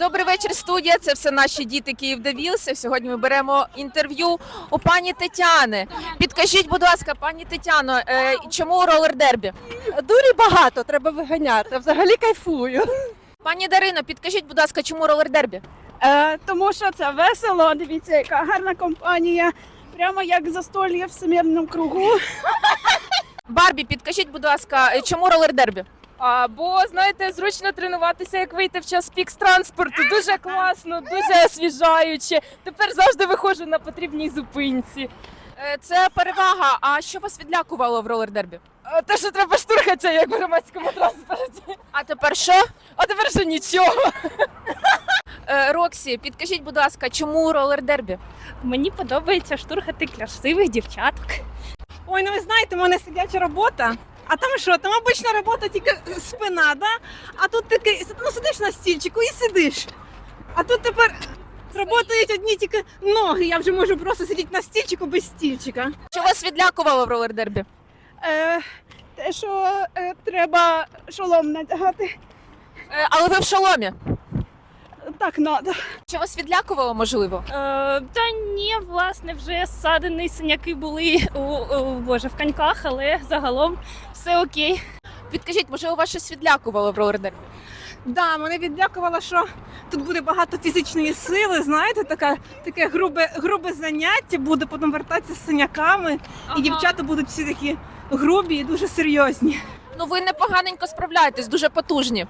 Добрий вечір, студія. Це все наші діти Київ Девілси. Сьогодні ми беремо інтерв'ю у пані Тетяни. Підкажіть, будь ласка, пані Тетяно, е, чому ролер дербі? Дурі багато, треба виганяти. Взагалі кайфую. Пані Дарино, підкажіть, будь ласка, чому ролер дербі? Е, тому що це весело. Дивіться, яка гарна компанія. Прямо як застольє в всемирному кругу. Барбі, підкажіть, будь ласка, е, чому ролер дербі? А, бо знаєте, зручно тренуватися, як вийти в час пік з транспорту. Дуже класно, дуже освіжаюче. Тепер завжди виходжу на потрібній зупинці. Е, Це перевага. А що вас відлякувало в ролер дербі? Те, що треба штурхатися, як в громадському транспорті. А тепер що? А тепер ще нічого. Е, Роксі, підкажіть, будь ласка, чому ролер дербі? Мені подобається штурхати красивих дівчаток. Ой, ну ви знаєте, у мене сидяча робота. А там що? Там обична робота тільки спина, да? А тут таки ну, сидиш на стільчику і сидиш. А тут тепер працюють одні тільки ноги. Я вже можу просто сидіти на стільчику без стільчика. Що вас відлякувало в ролердербі? Е, те, що е, треба шолом надягати. Е, Але ви в шоломі. Так надо. Що вас відлякувало, можливо? Е, та ні, власне, вже ссадини синяки були у, у боже в коньках, але загалом все окей. Підкажіть, можливо, вас щось відлякувало в ролер? Да, мене відлякувало, що тут буде багато фізичної сили, знаєте, така, таке грубе, грубе заняття буде, потім вертатися з синяками. І дівчата будуть всі такі грубі і дуже серйозні. Ну ви непоганенько справляєтесь, дуже потужні.